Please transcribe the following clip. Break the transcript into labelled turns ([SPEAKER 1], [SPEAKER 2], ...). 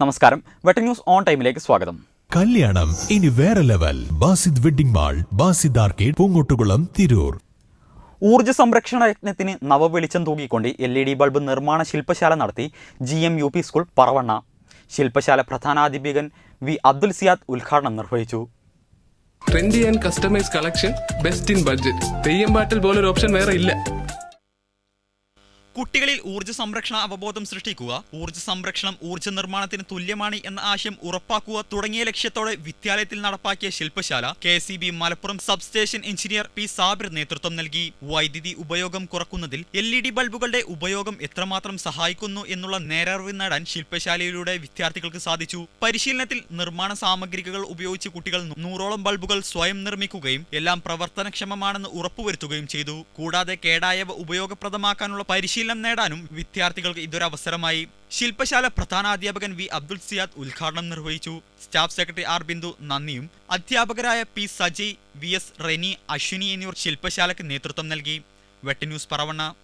[SPEAKER 1] നമസ്കാരം. വെട്ട news on ടൈമിലേക്ക് സ്വാഗതം.
[SPEAKER 2] കല്യാണം ഇനി വേറെ level. Basid wedding mall Basid arcade Poonkottukulam Tirur.
[SPEAKER 1] ഊർജ സംരക്ഷണ യജ്ഞത്തിന് നവവെളിച്ചം തൂക്കിക്കൊണ്ട് എൽ ഇ ഡി ബൾബ് നിർമ്മാണ ശില്പശാല നടത്തി G M U P school Paravanna. ശില്പശാല പ്രധാനാധ്യാപകൻ വി അബ്ദുൽ സിയാദ് ഉദ്ഘാടനം നിർവഹിച്ചു.
[SPEAKER 3] Trendy and customise collection best in budget Theyyam പാട്ടിൽ പോലൊരു ഓപ്ഷൻ വേറെ ഇല്ല.
[SPEAKER 1] കുട്ടികളിൽ ഊർജ സംരക്ഷണ അവബോധം സൃഷ്ടിക്കുക ഊർജ സംരക്ഷണം ഊർജ നിർമ്മാണത്തിന് തുല്യമാണ് എന്ന ആശയം ഉറപ്പാക്കുക തുടങ്ങിയ ലക്ഷ്യത്തോടെ വിദ്യാലയത്തിൽ നടപ്പാക്കിയ ശില്പശാല K Malappuram substation engineer P Sabir നേതൃത്വം നൽകി. വൈദ്യുതി ഉപയോഗം കുറക്കുന്നതിൽ എൽ ഇ ഡി ബൾബുകളുടെ ഉപയോഗം എത്രമാത്രം സഹായിക്കുന്നു എന്നുള്ള നേരറിവ് നേടാൻ ശില്പശാലയിലൂടെ വിദ്യാർത്ഥികൾക്ക് സാധിച്ചു. പരിശീലനത്തിൽ നിർമ്മാണ സാമഗ്രികൾ ഉപയോഗിച്ച് കുട്ടികൾ നൂറോളം ബൾബുകൾ സ്വയം നിർമ്മിക്കുകയും എല്ലാം പ്രവർത്തനക്ഷമമാണെന്ന് ഉറപ്പുവരുത്തുകയും ചെയ്തു. കൂടാതെ കേടായവ ഉപയോഗപ്രദമാക്കാനുള്ള പരിശീലനം നേടാനും വിദ്യാർത്ഥികൾക്ക് ഇതൊരവസരമായി ശില്പശാല പ്രധാനാധ്യാപകൻ വി. അബ്ദുൽ സിയാദ് ഉദ്ഘാടനം നിർവഹിച്ചു. Staff secretary R. ബിന്ദു നന്ദിയും. അധ്യാപകരായ P. Saji V. S. Reni Ashwini എന്നിവർ ശില്പശാലയ്ക്ക് നേതൃത്വം നൽകി. വെട്ടന്യൂസ് പറവണ്ണ.